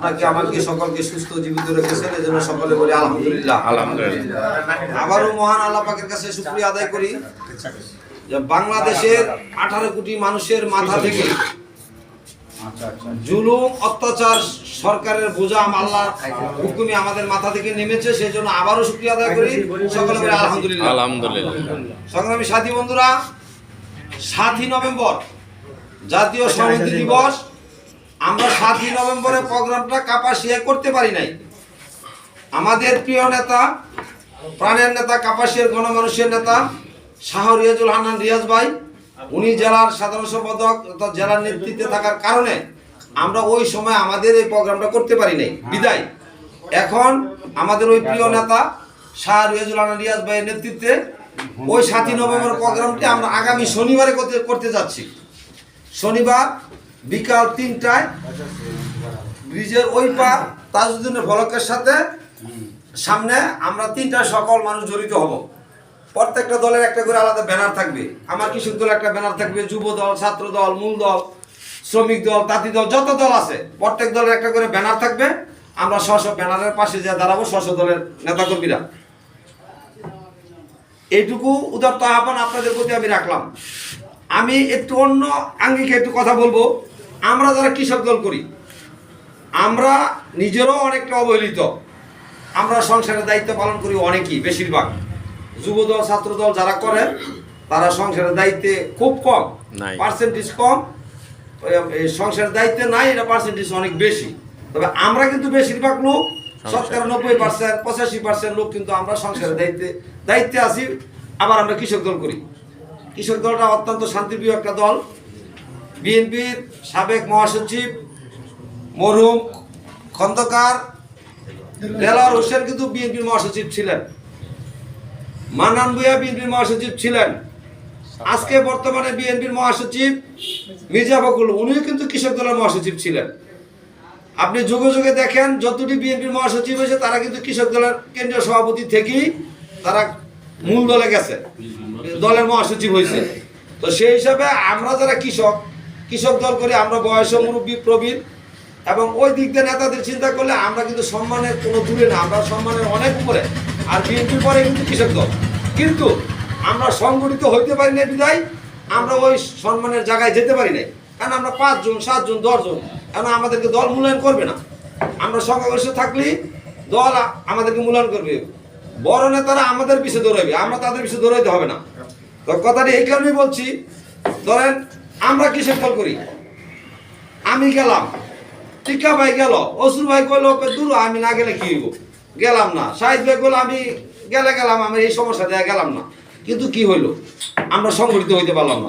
আপনাকে আমাকে সকলকে সুস্থ জীবিত রেখেছেন এজন্য সকলে বলি আলহামদুলিল্লাহ। আলহামদুলিল্লাহ। আবারও মহান আল্লাহ পাকের কাছে শুক্রিয়া আদায় করি যে বাংলাদেশের আঠারো কোটি মানুষের মাথা থেকে জুলুম অত্যাচার সরকারের বোঝা আল্লাহ হুকুমে আমাদের মাথা থেকে নেমেছে সেই জন্য আবারও শুক্রিয়া আদায় করি। সকলে বলি আলহামদুলিল্লাহ। আলহামদুলিল্লাহ। সংগ্রামী সাথী বন্ধুরা সাতই নভেম্বর জাতীয় সংহতি দিবস আমরা সাতই নভেম্বরের প্রোগ্রামটা কাপাসিয়ায় করতে পারি নাই। আমাদের প্রিয় নেতা, প্রাণের নেতা, কাপাসিয়ার গণমানুষের নেতা শাহ রিয়াজুল হান্নান রিয়াজ ভাই, উনি জেলার সাধারণ সম্পাদক জেলার নেতৃত্বে থাকার কারণে আমরা ওই সময় আমাদের এই প্রোগ্রামটা করতে পারি নাই। বিদায়। এখন আমাদের ওই প্রিয় নেতা শাহ রিয়াজুল হান্নান রিয়াজ ভাইয়ের নেতৃত্বে ওই সাতই নভেম্বর প্রোগ্রামটি আমরা আগামী শনিবারে করতে করতে যাচ্ছি। শনিবার বিকাল তিনটায় ব্রিজের ওই পা তাজউদ্দিনের ফলকের সাথে সামনে আমরা তিনটা সকল মানুষ জড়িত হব। প্রত্যেকটা দলের একটা করে আলাদা ব্যানার থাকবে। আমার কৃষক দল একটা ব্যানার থাকবে, যুব দল, ছাত্র দল, মূল দল, শ্রমিক দল, তাঁতি দল, যত দল আছে, প্রত্যেক দলের একটা করে ব্যানার থাকবে। আমরা স্ব ব্যানারের পাশে যা দাঁড়াবো, স্ব দলের নেতাকর্মীরা। এইটুকু উদারত আহ্বান আপনাদের প্রতি আমি রাখলাম। আমি একটু অন্য আঙ্গিকে একটু কথা বলব। আমরা যারা কৃষক দল করি আমরা নিজেরও অনেকটা অবহেলিত। আমরা সংসারের দায়িত্ব পালন করি অনেকেই বেশিরভাগ। যুবদল ছাত্রদল যারা করে তারা সংসারের দায়িত্বে খুব কম পার্সেন্টেজ কম। সংসারের দায়িত্বে নাই এটা পার্সেন্টেজ অনেক বেশি। তবে আমরা কিন্তু বেশিরভাগ লোক শতকরা নব্বই পার্সেন্ট পঁচাশি পার্সেন্ট লোক কিন্তু আমরা সংসারের দায়িত্বে দায়িত্বে আছি। আবার আমরা কৃষক দল করি। কৃষক দলটা অত্যন্ত শান্তিপ্রিয় একটা দল। বিএনপির সাবেক মহাসচিব মরহুম খন্দকার দেলার হোসেন কিন্তু বিএনপির মহাসচিব ছিলেন। মান্নান ভুঁইয়া বিএনপির মহাসচিব ছিলেন। আজকে বর্তমানে বিএনপির মহাসচিব মির্জা ফখরুল, উনিও কিন্তু কৃষক দলের মহাসচিব ছিলেন। আপনি যুগে যুগে দেখেন, যতটি বিএনপির মহাসচিব হয়েছে, তারা কিন্তু কৃষক দলের কেন্দ্রীয় সভাপতি থেকেই তারা মূল দলে গেছে, দলের মহাসচিব হয়েছে। তো সেই হিসাবে আমরা যারা কৃষক কৃষক দল করে আমরা বয়স মুরব্বী, প্রবীণ এবং ওই দিক দিয়ে নেতাদের চিন্তা করলে আমরা কিন্তু সম্মানের কোনো দূরে না, আমরা সম্মানের অনেক উপরে আর বিএনপির পরে কিন্তু কৃষক দল। কিন্তু আমরা সংগঠিত হইতে পারি না বিদায় আমরা ওই সম্মানের জায়গায় যেতে পারি না কারণ আমরা পাঁচজন, সাতজন, দশজন, কারণ আমাদেরকে দল মূল্যায়ন করবে না। আমরা সংঘর্ষ থাকলেই দল আমাদেরকে মূল্যায়ন করবে। বড় নেতারা আমাদের পিছিয়ে দৌড়াবে, আমরা তাদের পিছিয়ে দৌড়াইতে হবে না। তো কথাটি এই কারণেই বলছি, ধরেন আমরা কিসের ফল করি? আমি গেলাম। টিকা ভাই গেল। অসুর ভাই কইল দূর, আমি না গেলে কি হইব? গেলাম না। সাহিদ ভাই কইল, আমি গেলে গেলাম, আমি এই সমস্যা দেয়া গেলাম না। কিন্তু কি হইল? আমরা সংগঠিত হইতে পারলাম না।